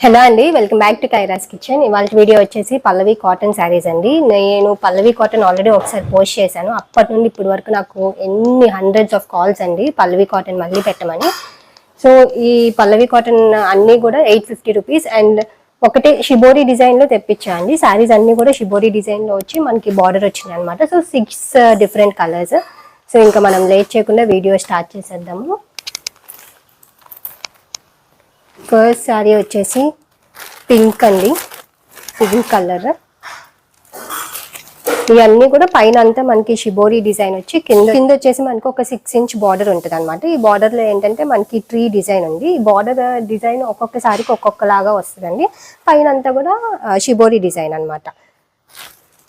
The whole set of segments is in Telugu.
హలో అండి welcome back to Kaira's kitchen. ఇవాళ వీడియో వచ్చేసి పల్లవి కాటన్ శారీస్ అండి. నేను పల్లవి కాటన్ ఆల్రెడీ ఒకసారి పోస్ట్ చేశాను. అప్పటి నుండి ఇప్పటి వరకు నాకు ఎన్ని హండ్రెడ్స్ ఆఫ్ కాల్స్ అండి పల్లవి కాటన్ మళ్ళీ పెట్టమని. సో ఈ పల్లవి కాటన్ అన్నీ కూడా ఎయిట్ ఫిఫ్టీ రూపీస్ అండ్ ఒకటే షిబోరి డిజైన్లో తెప్పించా అండి. శారీస్ అన్నీ కూడా షిబోరి డిజైన్లో వచ్చి మనకి బార్డర్ వచ్చింది అనమాట so six different colours so ఇంకా మనం లేట్ చేయకుండా వీడియో స్టార్ట్ చేసేద్దాము. ఫస్ట్ శారీ వచ్చేసి పింక్ అండి. Pink colour. ఇవన్నీ కూడా పైన అంతా మనకి షిబోరీ డిజైన్ వచ్చి కింద కింద వచ్చేసి మనకి ఒక సిక్స్ ఇంచ్ బార్డర్ ఉంటుంది అనమాట ఈ బార్డర్లో ఏంటంటే మనకి ట్రీ డిజైన్ ఉంది. ఈ బార్డర్ డిజైన్ ఒక్కొక్క సారికి ఒక్కొక్కలాగా వస్తుందండి. పైన అంతా కూడా షిబోరీ డిజైన్ అన్నమాట.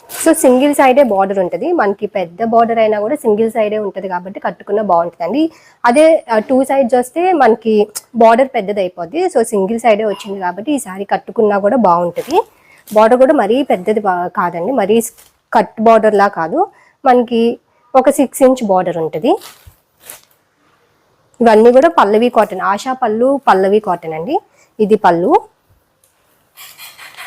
సో సింగిల్ సైడే బార్డర్ ఉంటుంది. మనకి పెద్ద బార్డర్ అయినా కూడా సింగిల్ సైడే ఉంటుంది కాబట్టి కట్టుకున్న బాగుంటుందండి అదే టూ సైడ్స్ వస్తే మనకి బార్డర్ పెద్దది అయిపోద్ది సో సింగిల్ సైడే వచ్చింది కాబట్టి ఈసారి కట్టుకున్నా కూడా బాగుంటుంది. బార్డర్ కూడా మరీ పెద్దది కాదండి. మరీ కట్ బార్డర్లా కాదు. మనకి ఒక సిక్స్ ఇంచ్ బార్డర్ ఉంటుంది. ఇవన్నీ కూడా పల్లవి కాటన్. ఆశా పళ్ళు పల్లవి కాటన్ అండి. ఇది పళ్ళు.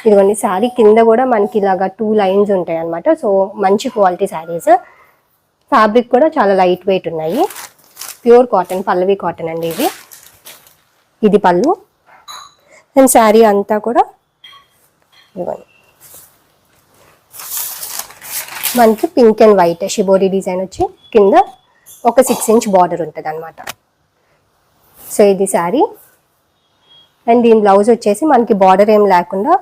ఇదిగోండి శారీ కింద కూడా మనకి ఇలాగా టూ లైన్స్ ఉంటాయి అనమాట సో మంచి క్వాలిటీ శారీస్. ఫ్యాబ్రిక్ కూడా చాలా లైట్ వెయిట్ ఉన్నాయి. ప్యూర్ కాటన్ పల్లవి కాటన్ అండి ఇది. ఇది పళ్ళు. అండ్ శారీ అంతా కూడా ఇదిగోండి. మనకి pink and white shibori design వచ్చి కింద ఒక సిక్స్ ఇంచ్ బార్డర్ ఉంటుంది అనమాట సో ఇది శారీ. అండ్ దీని బ్లౌజ్ వచ్చేసి మనకి బార్డర్ ఏం లేకుండా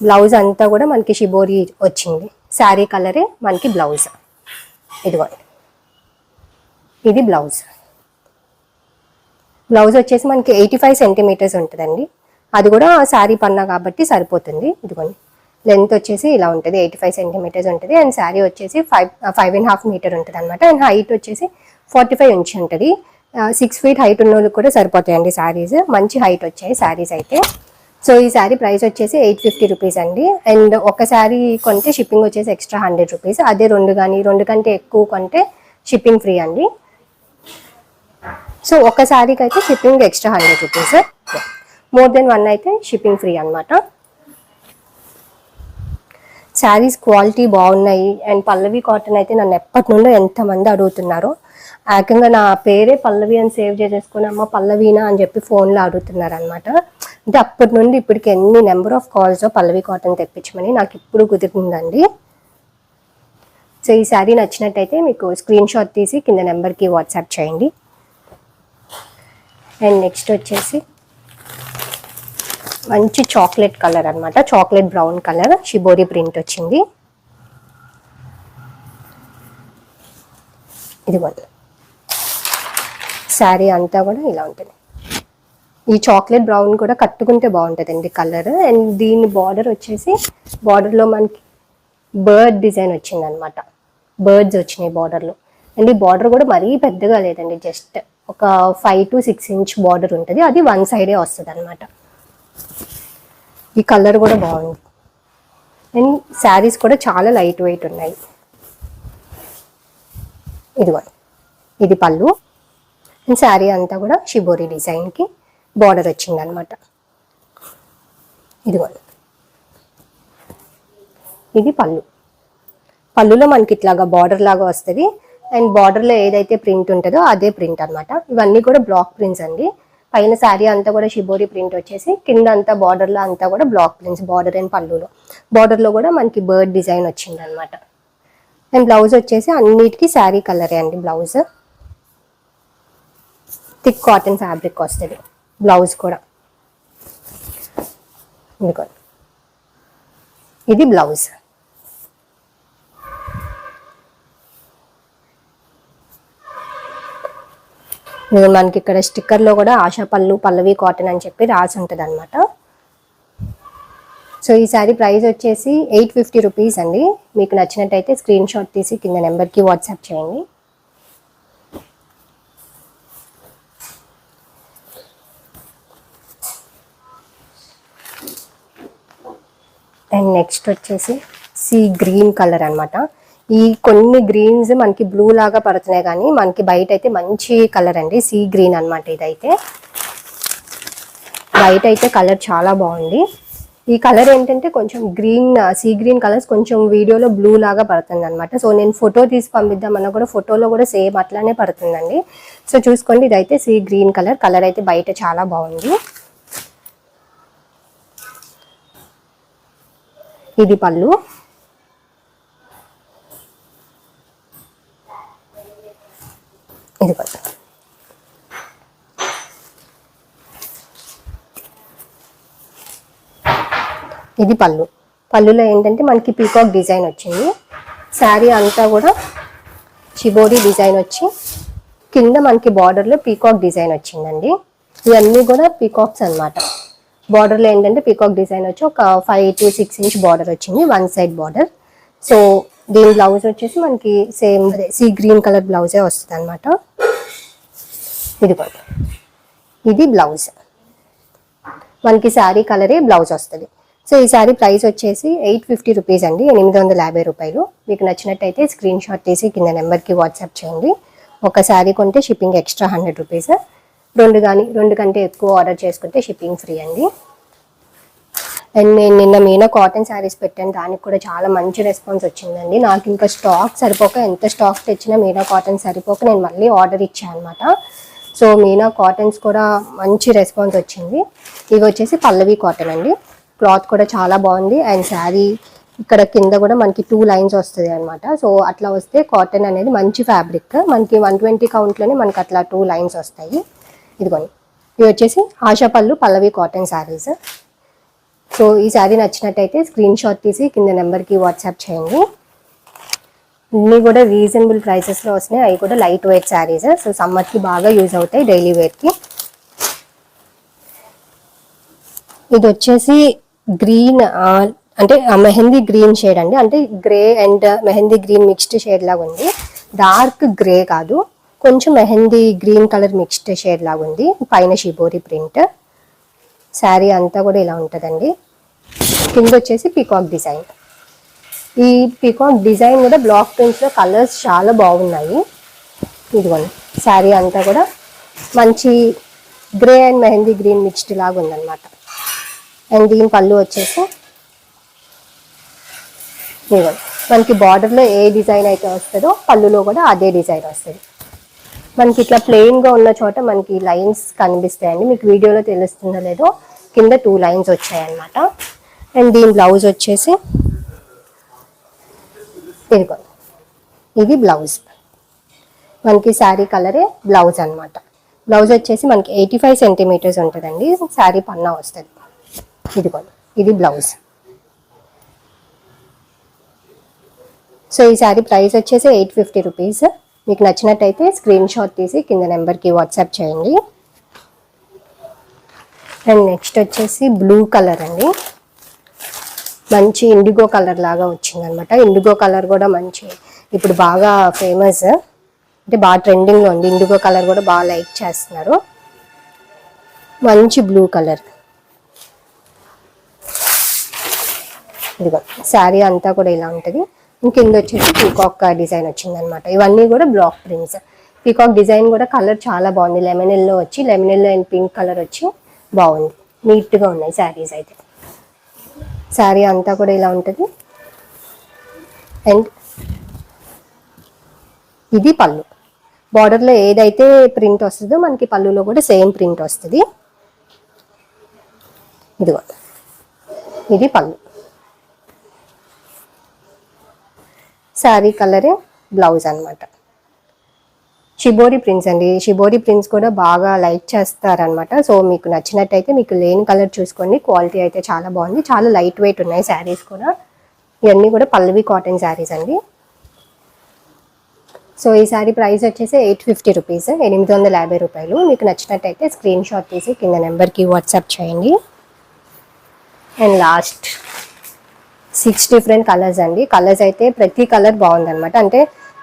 బ్లౌజ్ అంతా కూడా మనకి షిబోరి వచ్చింది. శారీ కలరే మనకి బ్లౌజ్. ఇదిగోండి ఇది బ్లౌజ్. బ్లౌజ్ వచ్చేసి మనకి ఎయిటీ ఫైవ్ సెంటీమీటర్స్ ఉంటుందండి. అది కూడా శారీ పన్నా కాబట్టి సరిపోతుంది. ఇదిగోండి లెంత్ వచ్చేసి ఇలా ఉంటుంది. ఎయిటీ ఫైవ్ సెంటీమీటర్స్ ఉంటుంది. అండ్ శారీ వచ్చేసి five five and half metre ఉంటుంది అనమాట అండ్ హైట్ వచ్చేసి ఫార్టీ ఫైవ్ ఇంచ్ ఉంటుంది. సిక్స్ ఫీట్ హైట్ ఉన్న వాళ్ళకి కూడా సరిపోతాయండి శారీస్. మంచి హైట్ వచ్చాయి శారీస్ అయితే. సో ఈ శారీ ప్రైస్ వచ్చేసి ఎయిట్ ఫిఫ్టీ రూపీస్ అండి. అండ్ ఒక శారీ కొంటే షిప్పింగ్ వచ్చేసి ఎక్స్ట్రా హండ్రెడ్ రూపీస్. అదే రెండు కానీ రెండు కంటే ఎక్కువ కొంటే షిప్పింగ్ ఫ్రీ అండి. సో ఒక శారీకి అయితే shipping extra hundred rupees. More than one అయితే షిప్పింగ్ ఫ్రీ అనమాట శారీస్ క్వాలిటీ బాగున్నాయి. అండ్ పల్లవి కాటన్ అయితే నన్ను ఎప్పటి నుండో ఎంతమంది అడుగుతున్నారో. ఏకంగా నా పేరే పల్లవి అని సేవ్ చేసేసుకుని అమ్మ పల్లవీనా అని చెప్పి ఫోన్లో అడుగుతున్నారు అనమాట అంటే అప్పటి నుండి ఇప్పటికి ఎన్ని number of calls Pallavi cotton తెప్పించమని నాకు ఇప్పుడు కుదిరిందండి. సో ఈ శారీ నచ్చినట్టయితే మీకు స్క్రీన్ షాట్ తీసి కింద నెంబర్కి వాట్సాప్ చేయండి. అండ్ నెక్స్ట్ వచ్చేసి మంచి చాక్లెట్ కలర్ అనమాట chocolate brown colour shibori print వచ్చింది. ఇదిగోండి. శారీ అంతా కూడా ఇలా ఉంటుంది. ఈ చాక్లెట్ బ్రౌన్ కూడా కట్టుకుంటే బాగుంటుందండి కలర్. అండ్ దీని బార్డర్ వచ్చేసి బార్డర్లో మనకి బర్డ్ డిజైన్ వచ్చింది అనమాట బర్డ్స్ వచ్చినాయి బార్డర్లో. అండ్ ఈ బార్డర్ కూడా మరీ పెద్దగా లేదండి జస్ట్ ఒక five to six inch border ఉంటుంది. అది వన్ సైడే వస్తుంది అనమాట ఈ కలర్ కూడా బాగుంది. అండ్ శారీస్ కూడా చాలా లైట్ వెయిట్ ఉన్నాయి. ఇదిగో ఇది పళ్ళు. అండ్ శారీ అంతా కూడా షిబోరి డిజైన్కి. బార్డర్ వచ్చింది అనమాట ఇదిగో. ఇది పళ్ళు. పళ్ళులో మనకి ఇట్లాగా బార్డర్ లాగా వస్తుంది. అండ్ బార్డర్లో ఏదైతే ప్రింట్ ఉంటుందో అదే ప్రింట్ అనమాట. ఇవన్నీ కూడా బ్లాక్ ప్రింట్స్ అండి. పైన శారీ అంతా కూడా షిబోరి ప్రింట్ వచ్చేసి కింద అంతా బార్డర్లో అంతా కూడా బ్లాక్ ప్రింట్స్ బార్డర్ అండ్ పళ్ళులో. బార్డర్లో కూడా మనకి బర్డ్ డిజైన్ వచ్చింది అనమాట అండ్ బ్లౌజ్ వచ్చేసి అన్నిటికీ శారీ కలరే అండి బ్లౌజ్. థిక్ కాటన్ ఫ్యాబ్రిక్ వస్తుంది. బ్లౌజ్ కూడా. ఇదిగో ఇది బ్లౌజ్. మనకి ఇక్కడ స్టిక్కర్లో కూడా ఆశా పళ్ళు పల్లవి కాటన్ అని చెప్పి రాసి ఉంటుంది అనమాట సో ఈ ప్రైస్ వచ్చేసి ఎయిట్ ఫిఫ్టీ రూపీస్ అండి. మీకు నచ్చినట్టయితే స్క్రీన్ షాట్ తీసి కింద నెంబర్కి వాట్సాప్ చేయండి. అండ్ నెక్స్ట్ వచ్చేసి సీ గ్రీన్ కలర్ అన్నమాట. ఈ కొన్ని గ్రీన్స్ మనకి బ్లూ లాగా పడుతున్నాయి కానీ మనకి బయట అయితే మంచి కలర్ అండి. సీ గ్రీన్ అన్నమాట ఇదైతే. వైట్ అయితే కలర్ చాలా బాగుంది. ఈ కలర్ ఏంటంటే కొంచెం గ్రీన్ సీ గ్రీన్ కలర్స్ కొంచెం వీడియోలో బ్లూ లాగా పడుతుంది అనమాట సో నేను ఫోటో తీసి పంపిద్దామన్నా కూడా ఫోటోలో కూడా సేమ్ అట్లానే పడుతుందండి. సో చూసుకోండి ఇదైతే సీ గ్రీన్ కలర్. కలర్ అయితే బయట చాలా బాగుంది. ఇది పళ్ళు. ఇది పళ్ళు. ఇది పళ్ళు. పళ్ళులో ఏంటంటే మనకి పీకాక్ డిజైన్ వచ్చింది. శారీ అంతా కూడా చిబోరి డిజైన్ వచ్చి కింద మనకి బార్డర్లో పీకాక్ డిజైన్ వచ్చిందండి. ఇవన్నీ కూడా పీకాక్స్ అన్నమాట. బార్డర్లో ఏంటంటే పీకాక్ డిజైన్ వచ్చి ఒక five to six inch border వచ్చింది వన్ సైడ్ బార్డర్ సో దీని బ్లౌజ్ వచ్చేసి మనకి సేమ్ సీ గ్రీన్ కలర్ బ్లౌజే వస్తుంది అనమాట ఇదిగోండి. ఇది బ్లౌజ్ మనకి శారీ కలరే బ్లౌజ్ వస్తుంది. సో ఈ శారీ ప్రైస్ వచ్చేసి ఎయిట్ ఫిఫ్టీ రూపీస్ అండి ఎనిమిది వందల యాభై రూపాయలు. మీకు నచ్చినట్టయితే స్క్రీన్ షాట్ తీసి కింద నెంబర్కి వాట్సాప్ చేయండి. ఒక శారీ కొంటే షిప్పింగ్ ఎక్స్ట్రా హండ్రెడ్ రూపీస్ రెండు కానీ రెండు కంటే ఎక్కువ ఆర్డర్ చేసుకుంటే షిప్పింగ్ ఫ్రీ అండి. అండ్ నేను నిన్న మీనా కాటన్ శారీస్ పెట్టాను. దానికి కూడా చాలా మంచి రెస్పాన్స్ వచ్చిందండి. నాకు ఇంకా స్టాక్ సరిపోక ఎంత స్టాక్ తెచ్చినా మీనా కాటన్ సరిపోక నేను మళ్ళీ ఆర్డర్ ఇచ్చాను అనమాట సో మీనా కాటన్స్ కూడా మంచి రెస్పాన్స్ వచ్చింది. ఇవి వచ్చేసి పల్లవి కాటన్ అండి. క్లాత్ కూడా చాలా బాగుంది. అండ్ శారీ ఇక్కడ కింద కూడా మనకి టూ లైన్స్ వస్తుంది అనమాట సో అట్లా వస్తే కాటన్ అనేది మంచి ఫ్యాబ్రిక్ మనకి వన్ ట్వంటీ కౌంట్లోనే మనకి అట్లా టూ లైన్స్ వస్తాయి. ఇదిగోండి. ఇవి వచ్చేసి ఆశా పళ్ళు పల్లవి కాటన్ శారీస్ సో ఈ శారీ నచ్చినట్టయితే స్క్రీన్ షాట్ తీసి కింద నెంబర్కి వాట్సాప్ చేయండి. ఇన్ని కూడా రీజనబుల్ ప్రైసెస్లో వస్తున్నాయి. అవి కూడా లైట్ వెయిట్ శారీస్ సో సమ్మర్కి బాగా యూజ్ అవుతాయి డైలీ వేర్కి ఇది వచ్చేసి గ్రీన్ అంటే మెహందీ గ్రీన్ షేడ్ అండి. అంటే grey and mehndi green mixed shade లాగా ఉంది. డార్క్ గ్రే కాదు. కొంచెం mehndi green colour mixed shade లాగా ఉంది. పైన షిబోరి ప్రింట్. శారీ అంతా కూడా ఇలా ఉంటుందండి. కింద వచ్చేసి పీకాక్ డిజైన్. ఈ పీకాక్ డిజైన్ కూడా బ్లాక్ ప్రింట్స్లో కలర్స్ చాలా బాగున్నాయి. ఇదిగోండి. శారీ అంతా కూడా మంచి grey and mehndi green mixed లాగా ఉందన్నమాట. అండ్ దీని పళ్ళు వచ్చేసి ఇదిగోండి. మనకి బార్డర్లో ఏ డిజైన్ అయితే వస్తుందో పళ్ళులో కూడా అదే డిజైన్ వస్తుంది. మనకి ఇట్లా ప్లెయిన్గా ఉన్న చోట మనకి లైన్స్ కనిపిస్తాయండి. మీకు వీడియోలో తెలుస్తుందో లేదో కింద టూ లైన్స్ వచ్చాయన్నమాట. అండ్ దీని బ్లౌజ్ వచ్చేసి ఇదిగో ఇది బ్లౌజ్ మనకి శారీ కలరే బ్లౌజ్ అనమాట బ్లౌజ్ వచ్చేసి మనకి ఎయిటీ ఫైవ్ సెంటీమీటర్స్ ఉంటుందండి. శారీ పన్నా వస్తుంది. ఇదిగోండి ఇది బ్లౌజ్ సో ఈ శారీ ప్రైస్ వచ్చేసి ఎయిట్ ఫిఫ్టీ రూపీస్ మీకు నచ్చినట్టయితే స్క్రీన్ షాట్ తీసి కింద నెంబర్కి వాట్సాప్ చేయండి. అండ్ నెక్స్ట్ వచ్చేసి బ్లూ కలర్ అండి. మంచి ఇండిగో కలర్ లాగా వచ్చిందనమాట. ఇండిగో కలర్ కూడా మంచి ఇప్పుడు బాగా ఫేమస్ అంటే బాగా ట్రెండింగ్లో ఉంది. ఇండిగో కలర్ కూడా బాగా లైక్ చేస్తున్నారు. మంచి బ్లూ కలర్ ఇదిగో శారీ అంతా కూడా ఇలా ఉంటుంది. కింద వచ్చేసి పీకాక్ డిజైన్ వచ్చింది అనమాట ఇవన్నీ కూడా బ్లాక్ ప్రింట్స్ పీకాక్ డిజైన్ కూడా కలర్ చాలా బాగుంది. లెమన్ ఎల్లో వచ్చి lemon yellow and pink colour వచ్చి బాగుంది. నీట్గా ఉన్నాయి శారీస్ అయితే. శారీ అంతా కూడా ఇలా ఉంటుంది. అండ్ ఇది పళ్ళు. బార్డర్లో ఏదైతే ప్రింట్ వస్తుందో మనకి పళ్ళులో కూడా సేమ్ ప్రింట్ వస్తుంది. ఇదిగో. ఇది పళ్ళు. శారీ కలరే బ్లౌజ్ అన్నమాట. షిబోరి ప్రింట్స్ అండి. షిబోరి ప్రింట్స్ కూడా బాగా లైక్ చేస్తారనమాట సో మీకు నచ్చినట్టయితే మీకు లేని కలర్ చూసుకోండి. క్వాలిటీ అయితే చాలా బాగుంది. చాలా లైట్ వెయిట్ ఉన్నాయి శారీస్ కూడా. ఇవన్నీ కూడా పల్లవి కాటన్ శారీస్ అండి. సో ఈ శారీ ప్రైస్ వచ్చేసి ఎయిట్ ఫిఫ్టీ రూపీస్. ఎనిమిది వందల యాభై రూపాయలు. మీకు నచ్చినట్టయితే స్క్రీన్ షాట్ తీసి కింద నెంబర్కి వాట్సాప్ చేయండి. And last six different colours అండి. కలర్స్ అయితే ప్రతి కలర్ బాగుందన్నమాట. అంటే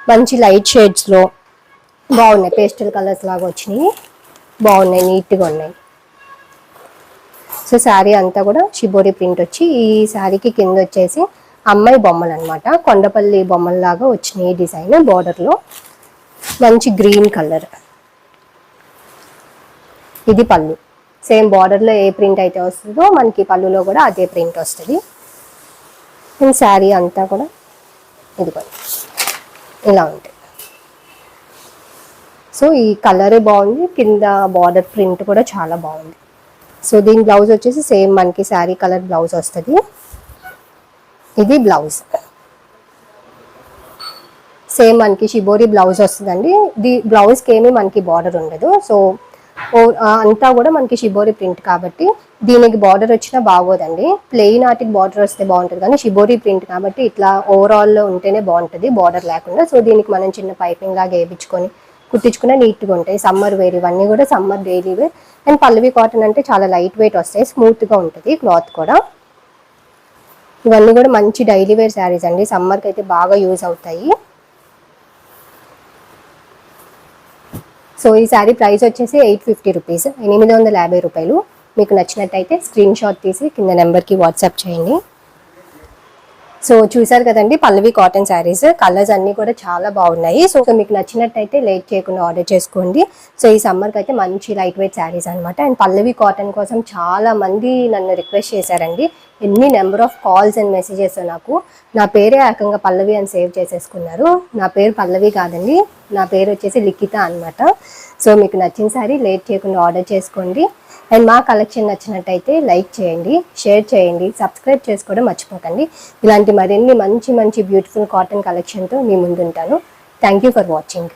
మంచి లైట్ షేడ్స్లో బాగున్నాయి. పేస్టల్ కలర్స్ లాగా వచ్చినాయి బాగున్నాయి నీట్గా ఉన్నాయి. సో శారీ అంతా కూడా షిబోరి ప్రింట్ వచ్చి ఈ శారీకి కింద వచ్చేసి అమ్మాయి బొమ్మలు అనమాట కొండపల్లి బొమ్మల్లాగా వచ్చినాయి డిజైన్ బార్డర్లో మంచి గ్రీన్ కలర్. ఇది పళ్ళు. సేమ్ బార్డర్లో ఏ ప్రింట్ అయితే వస్తుందో మనకి పళ్ళులో కూడా అదే ప్రింట్ వస్తుంది. అండ్ శారీ అంతా కూడా ఇదిగోండి ఇలా ఉంటుంది సో ఈ కలర్ బాగుంది కింద బార్డర్ ప్రింట్ కూడా చాలా బాగుంది. సో దీని బ్లౌజ్ వచ్చేసి సేమ్ మనకి శారీ కలర్ బ్లౌజ్ వస్తుంది. ఇది బ్లౌజ్. సేమ్ మనకి షిబోరి బ్లౌజ్ వస్తుందండి. ది బ్లౌజ్కి ఏమీ మనకి బార్డర్ ఉండదు. సో అంతా కూడా మనకి షిబోరి ప్రింట్ కాబట్టి దీనికి బార్డర్ వచ్చినా బాగోదండి. ప్లెయిన్ ఆర్టిక్ బార్డర్ వస్తే బాగుంటుంది కానీ షిబోరి ప్రింట్ కాబట్టి ఇట్లా ఓవరాల్లో ఉంటేనే బాగుంటుంది బార్డర్ లేకుండా. సో దీనికి మనం చిన్న పైపింగ్ లాగా వేయించుకొని కుట్టించుకున్న నీట్గా ఉంటాయి. సమ్మర్ వేర్ ఇవన్నీ కూడా summer daily wear and Pallavi cotton అంటే చాలా లైట్ వెయిట్ వస్తాయి. స్మూత్గా ఉంటుంది క్లాత్ కూడా. ఇవన్నీ కూడా మంచి డైలీ వేర్ శారీస్ అండి. సమ్మర్కి అయితే బాగా యూజ్ అవుతాయి. సో ఈ శారీ ప్రైస్ వచ్చేసి ఎయిట్ ఫిఫ్టీ రూపీస్. ఎనిమిది వందల యాభై రూపాయలు. మీకు నచ్చినట్టయితే స్క్రీన్ షాట్ తీసి కింద నెంబర్కి వాట్సాప్ చేయండి. సో చూసారు కదండి పల్లవి కాటన్ శారీస్ కలర్స్ అన్ని కూడా చాలా బాగున్నాయి. సో మీకు నచ్చినట్టయితే లేట్ చేయకుండా ఆర్డర్ చేసుకోండి. సో ఈ సమ్మర్కి అయితే మంచి లైట్ వెయిట్ శారీస్ అనమాట అండ్ పల్లవి కాటన్ కోసం చాలా మంది నన్ను రిక్వెస్ట్ చేశారండి. ఎన్ని number of calls and messages నాకు. నా పేరే ఏకంగా పల్లవి అని సేవ్ చేసేసుకున్నారు. నా పేరు పల్లవి కాదండి. నా పేరు వచ్చేసి లిఖిత అన్నమాట. సో మీకు నచ్చిన సారీ లేట్ చేయకుండా ఆర్డర్ చేసుకోండి. అండ్ మా కలెక్షన్ నచ్చినట్టయితే లైక్ చేయండి షేర్ చేయండి సబ్స్క్రైబ్ చేసుకోవడం మర్చిపోకండి. ఇలాంటి మరిన్ని మంచి మంచి బ్యూటిఫుల్ కాటన్ కలెక్షన్తో మీ ముందుంటాను. Thank you for watching